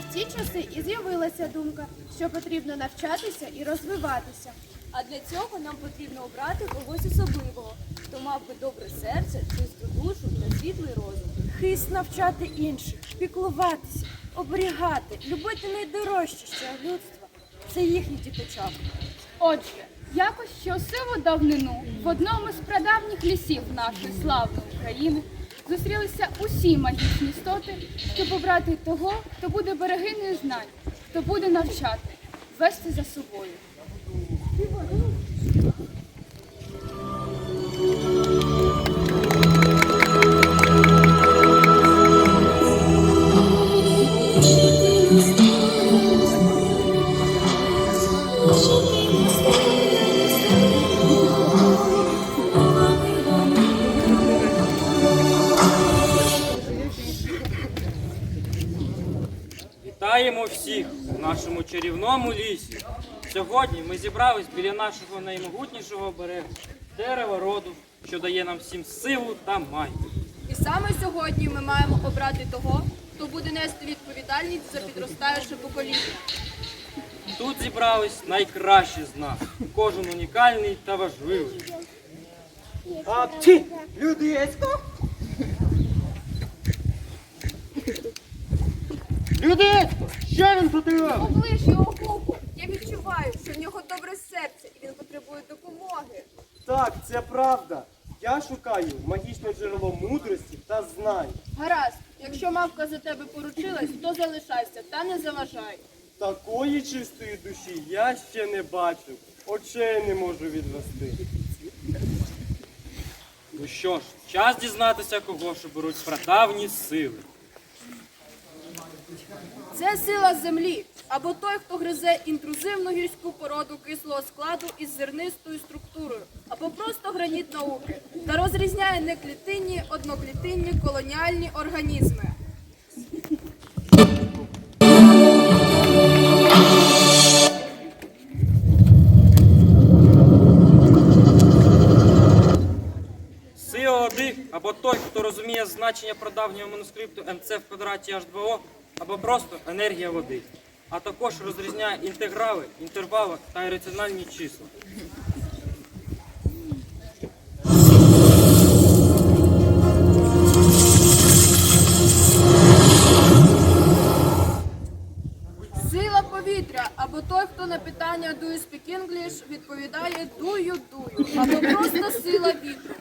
в ті часи і з'явилася думка, що потрібно навчатися і розвиватися. А для цього нам потрібно обрати когось особливого, хто мав би добре серце, чисту душу та світлий розум. Хист навчати інших, піклуватися, оберігати, любити найдорожче ще людства. Це їхній діточок. Отже, якось у сиву давнину в одному з прадавніх лісів нашої славної України зустрілися усі магічні істоти, щоб обрати того, хто буде берегиною знань, хто буде навчати, вести за собою. Всіх у нашому чарівному лісі. Сьогодні ми зібрались біля нашого наймогутнішого берегу, дерева роду, що дає нам всім силу та майбутнє. І саме сьогодні ми маємо обрати того, хто буде нести відповідальність за підростаюче покоління. Тут зібрались найкращі з нас, кожен унікальний та важливий. А ті, людисько. Людисько, що він робить? Оближ його губу. Я відчуваю, що в нього добре серце і він потребує допомоги. Так, це правда. Я шукаю магічне джерело мудрості та знань. Гаразд, якщо мавка за тебе поручилась, то залишайся та не заважай. Такої чистої душі я ще не бачив. Очей не можу відвести. Ну що ж, час дізнатися, кого що беруть прадавні сили. Це сила землі, або той, хто гризе інтрузивну гірську породу кислого складу із зернистою структурою, або просто граніт науки, та розрізняє неклітинні, одноклітинні колоніальні організми. Сила води або той, хто розуміє значення прадавнього манускрипту МЦ в квадраті H2O, або просто енергія води, а також розрізняє інтеграли, інтервали та ірраціональні числа. Сила повітря, або той, хто на питання «Do you speak English» відповідає «Do you, do you», або просто сила вітру.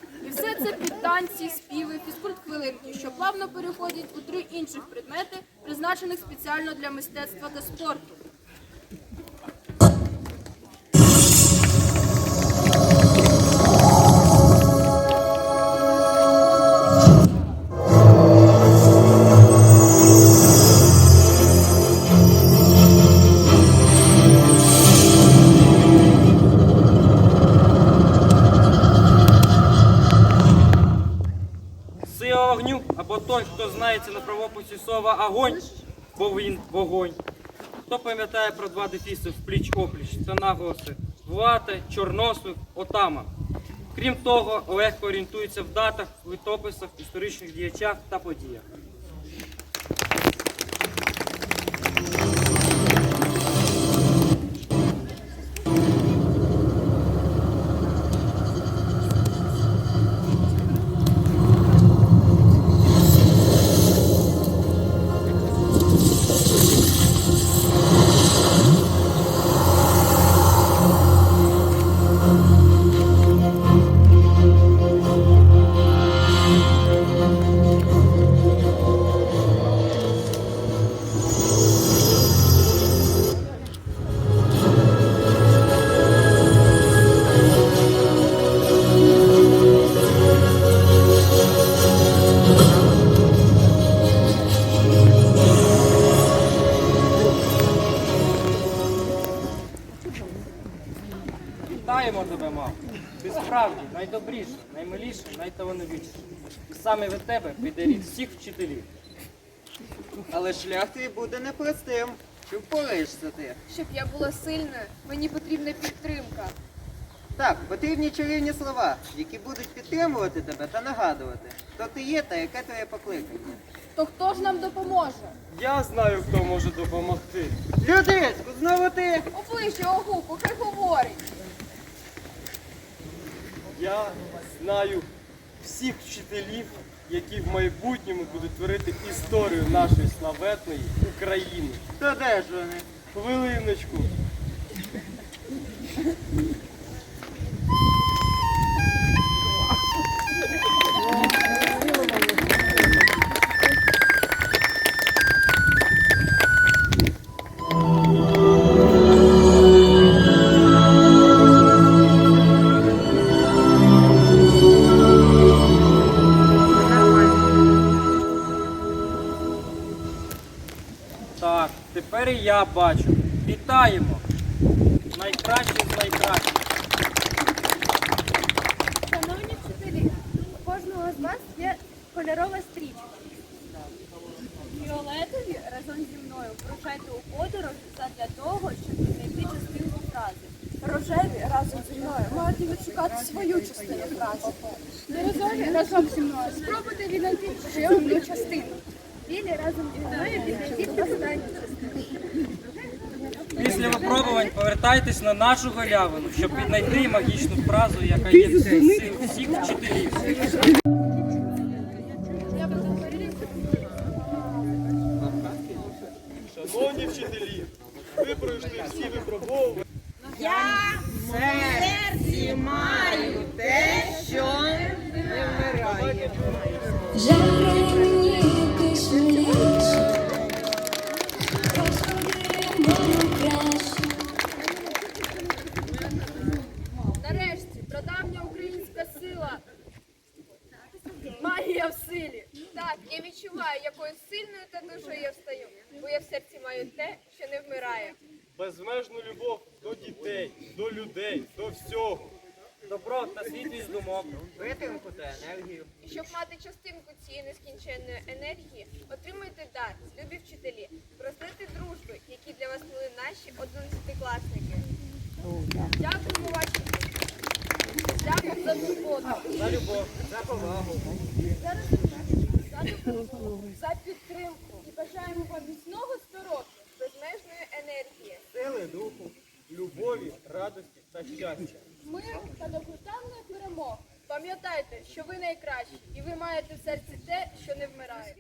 Це під танці, співи, фізкульт-хвилинки, що плавно переходять у три інших предмети, призначених спеціально для мистецтва та спорту. Знається на правописі слова огонь, бо він вогонь. Хто пам'ятає про два дефіси в пліч опліч це наголоси Влати, Чорнослив, Отама. Крім того, легко орієнтується в датах, літописах, історичних діячах та подіях. Ти справді найдобріша, наймиліша. І саме від тебе піде рід всіх вчителів. Але шлях твій буде непростим. Чи впораєшся ти? Щоб я була сильною, мені потрібна підтримка. Так, потрібні чарівні слова, які будуть підтримувати тебе та нагадувати, хто ти є та яке твоє покликання. То хто ж нам допоможе? Я знаю, хто може допомогти. Людицьку, знову ти. Обличчя огуку, хай говорить. Я знаю всіх вчителів, які в майбутньому будуть творити історію нашої славетної України. Та де ж вони? Хвилиночку. Так, тепер і я бачу. Вітаємо! Найкраще з найкращих. Шановні вчителі, у кожного з вас є кольорова стрічка. Фіолетові разом зі мною врушайте у подорож задля того, щоб знайти частинку фрази. Рожеві разом зі мною маєте відшукати свою частину фрази. Дерезові разом зі мною. Спробуйте віднайти одну частину. Білі разом зі мною. Після випробувань повертайтесь на нашу галявину, щоб віднайти магічну фразу, яка є в сил всіх вчителів. Шановні вчителі, ви пройшли всі випробовування. Жарені кишмиші, Господи, краще. Нарешті, прадавня українська сила. Магія в силі. Так, я відчуваю, якою сильною та душою я встаю, бо я в серці маю те, що не вмирає. Безмежну любов до дітей, до людей, до всього. Добро та світлість думок. Витримку та енергію. І щоб мати частинку цієї нескінченної енергії, отримуйте дар, любі вчителі, браслети дружби, які для вас були наші одинадцятикласники. Дякуємо ваші. Дякую за турботу. За любов. За повагу. За допомогу, за підтримку і бажаємо вам міцного здоров'я. Безмежної енергії. Сили духу, любові, радості та щастя. миру та довготанної перемоги. Пам'ятайте, що ви найкращі, і ви маєте в серці те, що не вмирає.